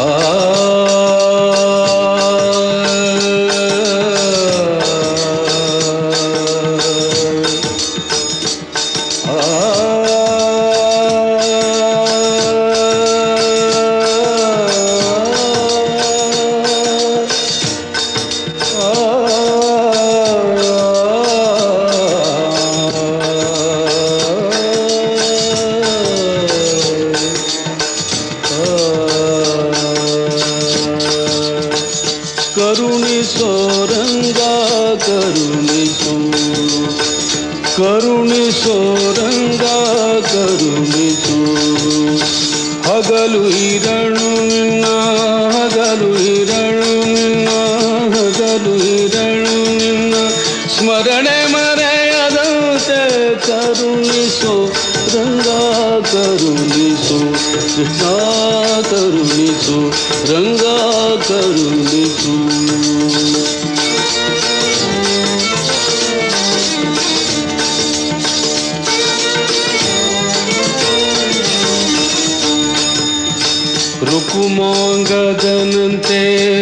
ಕರುಣಿಸೋ ಕರುಣಿಸೋ ರಂಗ ಕರುಣಿಸು ಹಗಲು ಇರಳು ನಿನ್ನ ಹಗಲು ಇರಳು ನಿನ್ನ ಹಗಲು ಇರಳು ನಿನ್ನ ಸ್ಮರಣೆ ಮರೆಯದಂತೆ ಕರುಣಿಸೋ ರಂಗ ಕರುಣಿಸು ಕೃಷ್ಣ ಕರುಣಿಸು ರಂಗ ಕರುಣಿಸು ರುಕುಮಾಂಗದನಂತೆ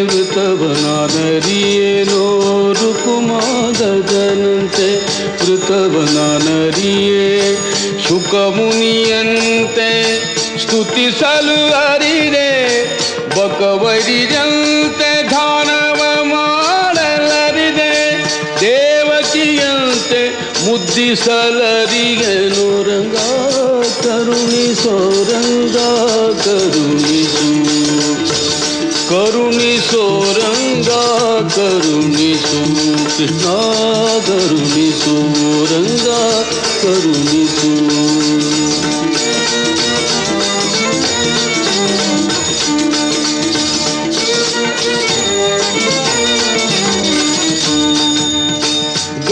ವೃತವನಾನರಿಯೇನೋ ರುಕುಮಾಂಗದನಂತೆ ವೃತವನಾನರಿಯೇ ಶುಕಮುನಿಯಂತೆ ಸ್ತುತಿಸಲು ಅರಿರೆ ಬಕವರಿಯಂತೆ ಧಾನವ ಮಾಡಲರಿದೆ ದೇವಕಿಯಂತೆ ಮುದ್ದಿಸಲರಿಗೆ ರಂಗ ಕರುಣಿಸೋ ಕರುಣಿಸೋ ರಂಗ ಕರುಣಿಸು ಕೃಷ್ಣ ಕರುಣಿಸು ರಂಗ ಕರುಣಿಸು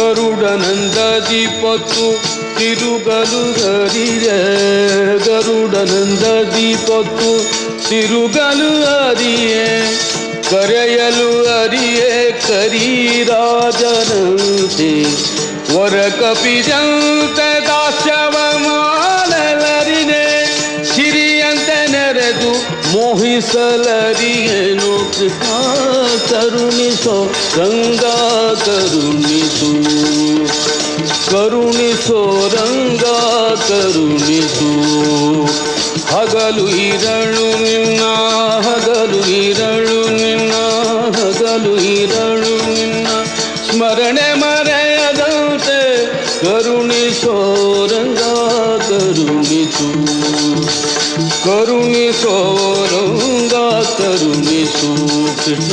ಗರುಡನಂದದಿ ಪತ್ತು ತಿರುಗಲು ಹರಿಯ ಗರುಡನಂದದಿ ಪತ್ತು ಅರಿಯೇ, ಕರೆಯಲು ಅರಿಯೇ, ಕರಿರಾಜನಂತೆ. ವರ ಕಪಿಜಂತೆ ದಾಸ್ಯವ ಮಾಡಲರಿನೆ ಸಿರಿಯಂತೆ ನೆರೆದು ಮೋಹಿಸಲರಿಯೇನು? ಕರುಣಿಸೋ ರಂಗ ಕರುಣಿಸು. ಕರುಣಿಸೋ ರಂಗಾ ಕರುಣಿಸು. ಹಗಲು ಇರಳು, ನಿನ್ನ ಹಗಲು ಇರಳು, ನಿನ್ನ ಹಗಲು ಇರಳು, ನಿನ್ನ ಸ್ಮರಣೆ ಮರೆಯದಂತೆ ಕರುಣಿಸೋ ರಂಗ, ಕರುಣಿಸು. ಕರುಣಿಸೋ ರಂಗ, ಕರುಣಿಸು. ಕೃಷ್ಣ,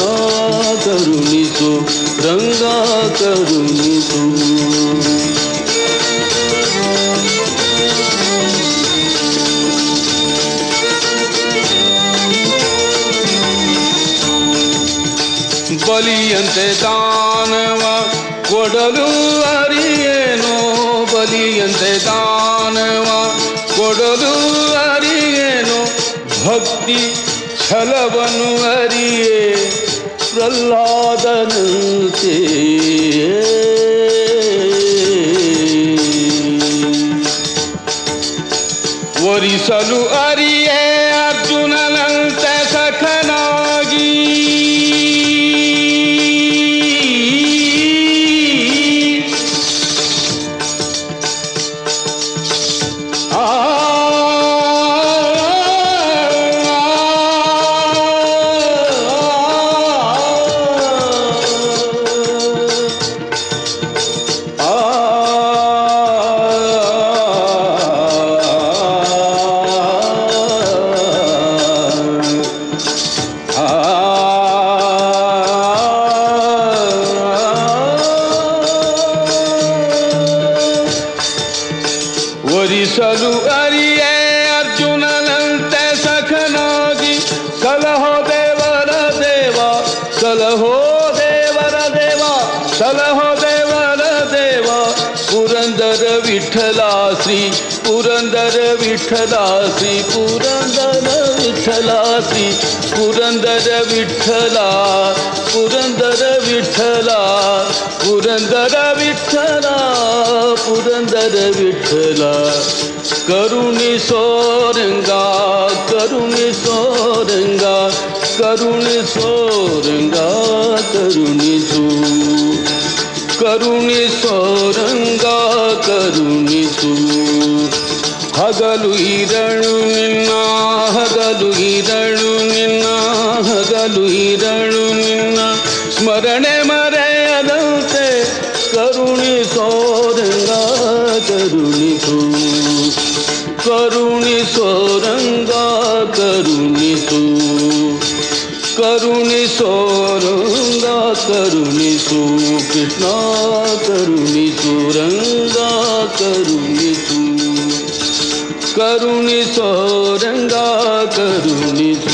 ಕರುಣಿಸು. ರಂಗ, ಕರುಣಿಸು. ಬಲಿಯಂತೆ ದಾನವ ಕೊಡಲು ಅರಿಯೇನೋ? ಬಲಿಯಂತೆ ದಾನವ ಕೊಡಲು ಅರಿಯೇನೋ? ಭಕ್ತಿ ಛಲವನ್ನು ಅರಿಯೇ ಪ್ರಹ್ಲಾದನಂತೆ. ವರಿಸಲು ಅರಿಯೇ ಅರ್ಜುನನಂತೆ ಸಖನಾಗಿ ಸಲಹೋ ದೇವರ ದೇವ ಸಲಹೋ ದೇವರ ದೇವ ಸಲಹೋ ದೇವರ ದೇವ ಪುರಂದರ ವಿಠಲ ಶ್ರೀ ಪುರಂದರ ವಿಠಲ ಶ್ರೀ ಪುರಂದರ ವಿಠಲ ಶ್ರೀ ಪುರಂದರ ವಿಠಲ ಪುರಂದರ ವಿಠಲ ಪುರಂದರ ವಿಠಲ ಪುರಂದರ ವಿಠಲ ಕರುಣಿಸೋ ಸೋರಂಗ ಕರುಣಿಸೋ ಸೋರಂಗ ಕರುಣಿಸೋ ರಂಗ ಕರುಣಿಸು ಕರುಣಿಸೋ ರಂಗ ಕರುಣಿಸು ಹಗಲು ಇರಳು ನಿನ್ನ, ಹಗಲು ಇರಳು ನಿನ್ನ, ಹಗಲು ಇರಳು ನಿನ್ನ. ಸ್ಮರಣೆ ಮರೆಯದಂತೆ ಕರುಣಿಸೋ ರಂಗ ಕರುಣಿಸು ಕರುಣಿಸೋ ರಂಗ ಕರುಣಿಸು ಕರುಣಿಸೋ ರಂಗ ಕರುಣಿಸು ಕೃಷ್ಣ ಕರುಣಿಸು ರಂಗ ಕರುಣಿಸು ಕರುಣಿಸೋ ರಂಗ ಕರುಣಿಸು